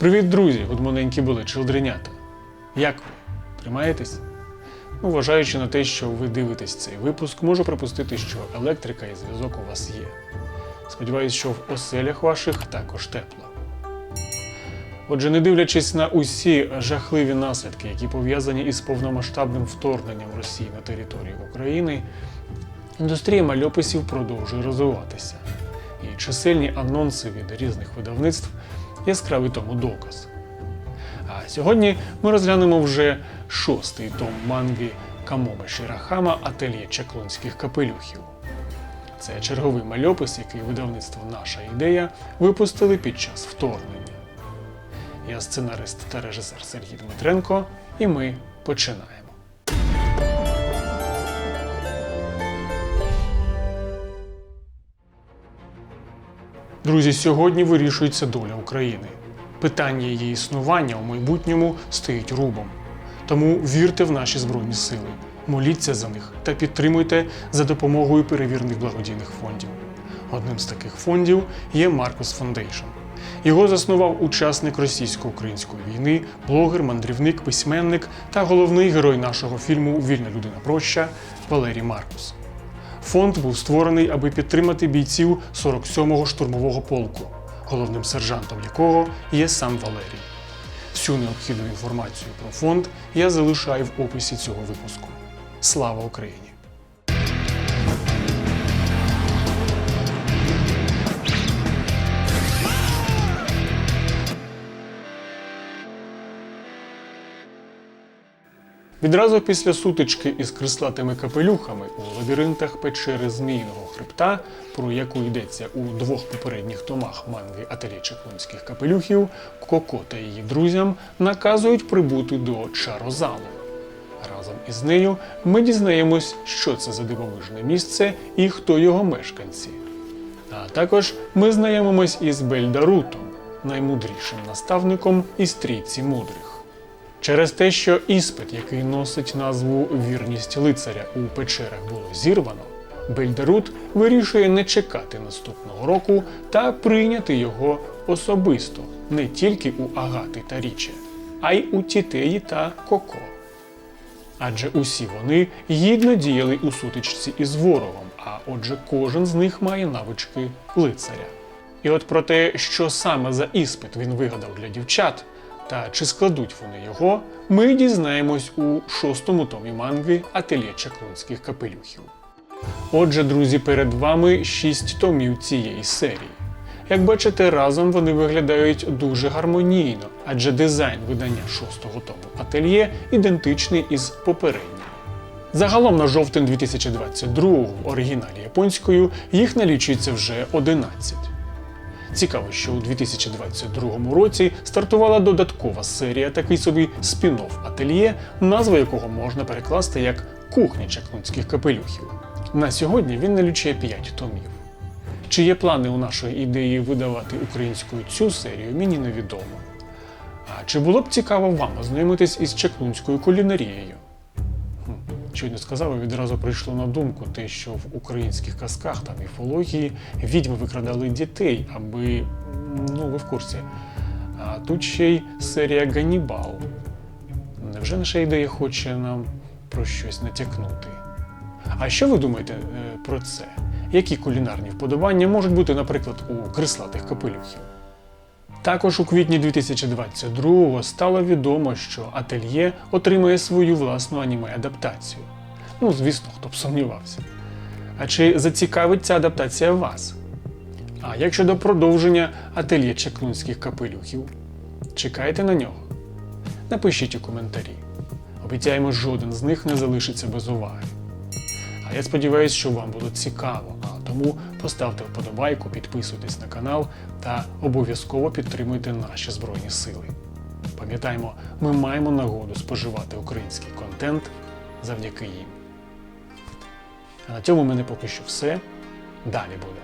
Привіт, друзі! Гудмоненькі були чилдренята. Як ви? Тримаєтесь? Ну, вважаючи на те, що ви дивитесь цей випуск, можу припустити, що електрика і зв'язок у вас є. Сподіваюсь, що в оселях ваших також тепло. Отже, не дивлячись на усі жахливі наслідки, які пов'язані із повномасштабним вторгненням Росії на територію України, індустрія мальописів продовжує розвиватися. І чисельні анонси від різних видавництв яскравий тому доказ. А сьогодні ми розглянемо вже шостий том манги Камоми Ширахама Ательє чаклунських капелюхів. Це черговий мальопис, який видавництво Наша ідея випустили під час вторгнення. Я сценарист та режисер Сергій Дмитренко, і ми починаємо. Друзі, сьогодні вирішується доля України. Питання її існування у майбутньому стоїть рубом. Тому вірте в наші збройні сили, моліться за них та підтримуйте за допомогою перевірених благодійних фондів. Одним з таких фондів є Marcus Foundation. Його заснував учасник російсько-української війни, блогер, мандрівник, письменник та головний герой нашого фільму Вільна людина проща Валерій Маркус. Фонд був створений, аби підтримати бійців 47-го штурмового полку, головним сержантом якого є сам Валерій. Всю необхідну інформацію про фонд я залишаю в описі цього випуску. Слава Україні! Відразу після сутички із крислатими капелюхами у лабіринтах печери Зміїного хребта, про яку йдеться у двох попередніх томах манги Ателє Чаклунських капелюхів, Коко та її друзям наказують прибути до чарозалу. Разом із нею ми дізнаємось, що це за дивовижне місце і хто його мешканці. А також ми знайомимось із Бельдарутом, наймудрішим наставником із трійці мудрих. Через те, що іспит, який носить назву Вірність лицаря у печерах було зірвано, Бельдарут вирішує не чекати наступного року та прийняти його особисто не тільки у Агати та Річе, а й у Тітеї та Коко. Адже усі вони гідно діяли у сутичці із ворогом, а отже, кожен з них має навички лицаря. І от про те, що саме за іспит він вигадав для дівчат, та чи складуть вони його, ми дізнаємось у шостому томі манги Ательє Чаклунських капелюхів. Отже, друзі, перед вами шість томів цієї серії. Як бачите, разом вони виглядають дуже гармонійно, адже дизайн видання шостого тому ательє ідентичний із попереднім. Загалом на жовтень 2022 в оригіналі японською їх налічується вже 11. Цікаво, що у 2022 році стартувала додаткова серія, такий собі спін-офф ательє, назва якого можна перекласти як кухня чаклунських капелюхів. На сьогодні він налічує 5 томів. Чи є плани у нашої ідеї видавати українською цю серію, мені невідомо. А чи було б цікаво вам ознайомитись із чаклунською кулінарією? Щойно сказав, і відразу прийшло на думку те, що в українських казках та міфології відьми викрадали дітей, аби. ну, ви в курсі. А тут ще й серія Ганнібал. Невже наша ідея хоче нам про щось натякнути? А що ви думаєте е, про це? Які кулінарні вподобання можуть бути, наприклад, у крислатих капелюхів? Також у квітні 2022-го стало відомо, що Ательє отримає свою власну аніме-адаптацію. Ну, звісно, хто б сумнівався. А чи зацікавить ця адаптація вас? А як щодо продовження ательє чаклунських капелюхів? Чекаєте на нього? Напишіть у коментарі. Обіцяємо, жоден з них не залишиться без уваги. А я сподіваюся, що вам було цікаво, тому поставте вподобайку, підписуйтесь на канал та обов'язково підтримуйте наші Збройні Сили. Пам'ятаємо, ми маємо нагоду споживати український контент завдяки їм. А на цьому в мене поки що все. Далі буде.